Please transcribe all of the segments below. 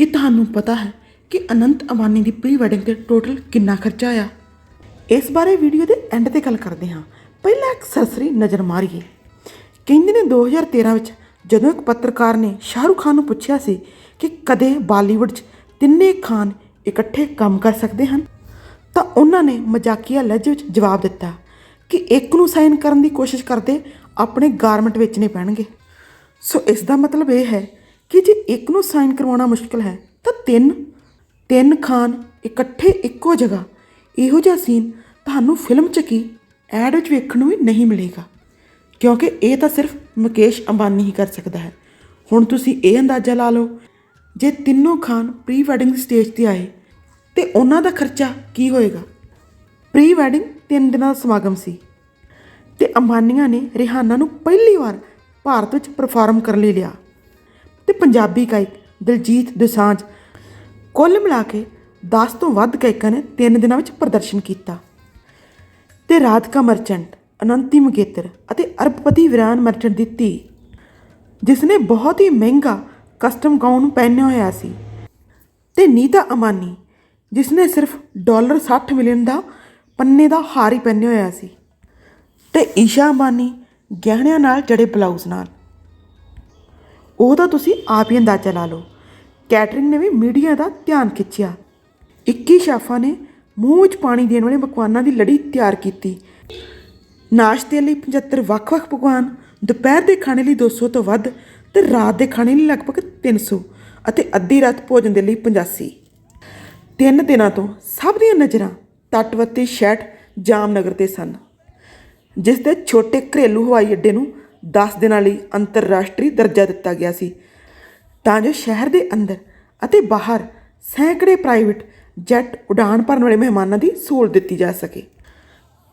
ਕੀ ਤੁਹਾਨੂੰ ਪਤਾ ਹੈ ਕਿ ਅਨੰਤ ਅਮਾਨੀ ਦੀ ਪ੍ਰੀ ਵੈਡਿੰਗ ਤੇ ਟੋਟਲ ਕਿੰਨਾ ਖਰਚਾ ਆਇਆ? ਇਸ ਬਾਰੇ ਵੀਡੀਓ ਦੇ ਐਂਡ ਤੇ ਗੱਲ ਕਰਦੇ ਹਾਂ। ਪਹਿਲਾਂ ਇੱਕ ਸਰਸਰੀ ਨਜ਼ਰ ਮਾਰੀਏ। ਕਹਿੰਦੇ ਨੇ 2013 ਵਿੱਚ ਜਦੋਂ ਇੱਕ ਪੱਤਰਕਾਰ ਨੇ ਸ਼ਾਹਰੁਖ ਖਾਨ ਨੂੰ ਪੁੱਛਿਆ ਸੀ ਕਿ ਕਦੇ ਬਾਲੀਵੁੱਡ 'ਚ ਤਿੰਨੇ ਖਾਨ ਇਕੱਠੇ ਕੰਮ ਕਰ ਸਕਦੇ ਹਨ, ਤਾਂ ਉਹਨਾਂ ਨੇ ਮਜ਼ਾਕੀਆ ਲਹਿਜੇ ਵਿੱਚ ਜਵਾਬ ਦਿੱਤਾ ਕਿ ਇੱਕ ਨੂੰ ਸਾਈਨ ਕਰਨ ਦੀ ਕੋਸ਼ਿਸ਼ ਕਰਦੇ ਆਪਣੇ ਗਾਰਮੈਂਟ ਵੇਚਣੇ ਪੈਣਗੇ। ਸੋ ਇਸ ਦਾ ਮਤਲਬ ਇਹ ਹੈ ਕਿ ਜੇ ਇੱਕ ਨੂੰ ਸਾਈਨ ਕਰਵਾਉਣਾ ਮੁਸ਼ਕਲ ਹੈ, ਤਾਂ ਤਿੰਨ ਤਿੰਨ ਖਾਨ ਇਕੱਠੇ ਇੱਕੋ ਜਗ੍ਹਾ। ਇਹੋ ਜਿਹਾ ਸੀਨ ਤੁਹਾਨੂੰ ਫਿਲਮ 'ਚ ਕੀ ਐਡ ਵਿੱਚ ਵੇਖਣ ਨੂੰ ਵੀ ਨਹੀਂ ਮਿਲੇਗਾ। ਕਿਉਂਕਿ ਇਹ ਤਾਂ ਸਿਰਫ ਮੁਕੇਸ਼ ਅੰਬਾਨੀ ਹੀ ਕਰ ਸਕਦਾ ਹੈ। ਹੁਣ ਤੁਸੀਂ ਇਹ ਅੰਦਾਜ਼ਾ ਲਾ ਲਓ, ਜੇ ਤਿੰਨੋਂ ਖਾਨ ਪ੍ਰੀ ਵੈਡਿੰਗ ਸਟੇਜ ਤੇ ਆਏ, ਤੇ ਉਹਨਾਂ ਦਾ ਖਰਚਾ ਕੀ ਹੋਏਗਾ? ਪ੍ਰੀ ਵੈਡਿੰਗ ਤਿੰਨ ਦਿਨਾਂ ਦਾ ਸਮਾਗਮ ਸੀ, ਤੇ ਅੰਬਾਨੀਆਂ ਨੇ ਰਿਹਾਨਾ ਨੂੰ ਪਹਿਲੀ ਵਾਰ ਭਾਰਤ ਵਿੱਚ ਪਰਫਾਰਮ ਕਰਨ ਲਈ ਲਿਆ। ਤੇ ਪੰਜਾਬੀ ਗਾਇਕ ਦਿਲਜੀਤ ਦੋਸਾਂਝ ਕੁੱਲ ਮਿਲਾ ਕੇ 10 ਤੋਂ ਵੱਧ ਗਾਇਕਾਂ ਨੇ ਤਿੰਨ ਦਿਨਾਂ ਵਿੱਚ ਪ੍ਰਦਰਸ਼ਨ ਕੀਤਾ। ਤੇ ਰਾਧਿਕਾ ਮਰਚੈਂਟ, ਅਨੰਤੀ ਮੰਗੇਤਰ ਅਤੇ ਅਰਬਪਤੀ ਵਿਰਾਨ ਮਰਚੈਂਟ ਦੀ ਧੀ, ਜਿਸ ਨੇ ਬਹੁਤ ਹੀ ਮਹਿੰਗਾ ਕਸਟਮ ਗਾਊਨ ਪਹਿਨਿਆ ਹੋਇਆ ਸੀ। ਤੇ ਨੀਤਾ ਅਮਾਨੀ, ਜਿਸ ਨੇ ਸਿਰਫ ਡਾਲਰ 60 ਮਿਲੀਅਨ ਦਾ ਪੰਨੇ ਦਾ ਹਾਰ ਹੀ ਪਹਿਨਿਆ ਹੋਇਆ ਸੀ। ਤੇ ਈਸ਼ਾ ਅੰਬਾਨੀ ਗਹਿਣਿਆਂ ਨਾਲ ਜੜੇ ਬਲਾਊਜ਼ ਨਾਲ। ਉਹ ਤਾਂ ਤੁਸੀਂ ਆਪ ਹੀ ਅੰਦਾਜ਼ਾ ਲਾ ਲਓ। ਕੈਟਰਿੰਗ ਨੇ ਵੀ ਮੀਡੀਆ ਦਾ ਧਿਆਨ ਖਿੱਚਿਆ। 21 ਸ਼ੈਫਾਂ ਨੇ ਮੂੰਹ ਵਿੱਚ ਪਾਣੀ ਦੇਣ ਵਾਲੇ ਪਕਵਾਨਾਂ ਦੀ ਲੜੀ ਤਿਆਰ ਕੀਤੀ। ਨਾਸ਼ਤੇ ਲਈ 75 ਵੱਖ-ਵੱਖ ਪਕਵਾਨ, ਦੁਪਹਿਰ ਦੇ ਖਾਣੇ ਲਈ 200 ਤੋਂ ਵੱਧ ਤੇ ਰਾਤ ਦੇ ਖਾਣੇ ਲਈ ਲਗਭਗ 300 ਅਤੇ ਅੱਧੀ ਰਾਤ ਭੋਜਨ ਦੇ ਲਈ 85 ਤਿੰਨ ਦਿਨਾਂ ਤੋਂ ਸਭ ਦੀਆਂ ਨਜ਼ਰਾਂ ਤਟਵਰਤੀ ਸ਼ਹਿਰ ਜਾਮਨਗਰ ਤੇ ਸਨ, ਜਿਸ ਦੇ ਛੋਟੇ ਘਰੇਲੂ ਹਵਾਈ ਅੱਡੇ ਨੂੰ 10 ਦਿਨਾਂ ਲਈ ਅੰਤਰਰਾਸ਼ਟਰੀ ਦਰਜਾ ਦਿੱਤਾ ਗਿਆ ਸੀ। ਤਾਂ ਜੋ ਸ਼ਹਿਰ ਦੇ ਅੰਦਰ ਅਤੇ ਬਾਹਰ ਸੈਂਕੜੇ ਪ੍ਰਾਈਵੇਟ ਜੈਟ ਉਡਾਨ ਭਰਨ ਵਾਲੇ ਮਹਿਮਾਨਾਂ ਦੀ ਸਹੂਲਤ ਦਿੱਤੀ ਜਾ ਸਕੇ।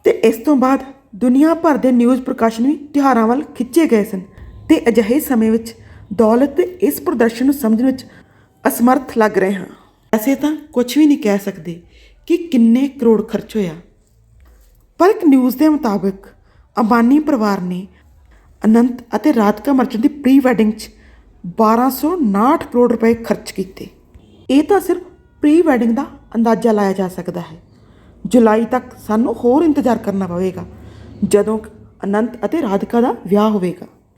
ਤੇ ਇਸ ਤੋਂ ਬਾਅਦ ਦੁਨੀਆ ਭਰ ਦੇ ਨਿਊਜ਼ ਪ੍ਰਕਾਸ਼ਨ ਵੀ ਤਿਉਹਾਰਾਂ ਵੱਲ ਖਿੱਚੇ ਗਏ ਸਨ ਤੇ ਅਜਿਹੇ ਸਮੇਂ ਵਿੱਚ ਦੌਲਤ ਦੇ ਇਸ ਪ੍ਰਦਰਸ਼ਨ ਨੂੰ ਸਮਝਣ ਵਿੱਚ ਅਸਮਰਥ ਲੱਗ ਰਹੇ ਹਾਂ। ਐਸੇ ਤਾਂ ਕੁਝ ਵੀ ਨਹੀਂ ਕਹਿ ਸਕਦੇ ਕਿ ਕਿੰਨੇ ਕਰੋੜ ਖਰਚ ਹੋਇਆ। ਪਰ ਇੱਕ ਨਿਊਜ਼ ਦੇ ਮੁਤਾਬਕ ਅੰਬਾਨੀ ਪਰਿਵਾਰ ਨੇ ਅਨੰਤ ਅਤੇ ਰਾਧਿਕਾ ਮਰਚੈਂਟ ਦੀ ਪ੍ਰੀ ਵੈਡਿੰਗ 'ਚ 1259 ਕਰੋੜ ਰੁਪਏ ਖਰਚ ਕੀਤੇ। ਇਹ ਤਾਂ ਸਿਰਫ ਪ੍ਰੀ ਵੈਡਿੰਗ ਦਾ ਅੰਦਾਜ਼ਾ ਲਾਇਆ ਜਾ ਸਕਦਾ ਹੈ। ਜੁਲਾਈ ਤੱਕ ਸਾਨੂੰ ਹੋਰ ਇੰਤਜ਼ਾਰ ਕਰਨਾ ਪਵੇਗਾ, ਜਦੋਂ ਅਨੰਤ ਅਤੇ ਰਾਧਿਕਾ ਦਾ ਵਿਆਹ ਹੋਵੇਗਾ।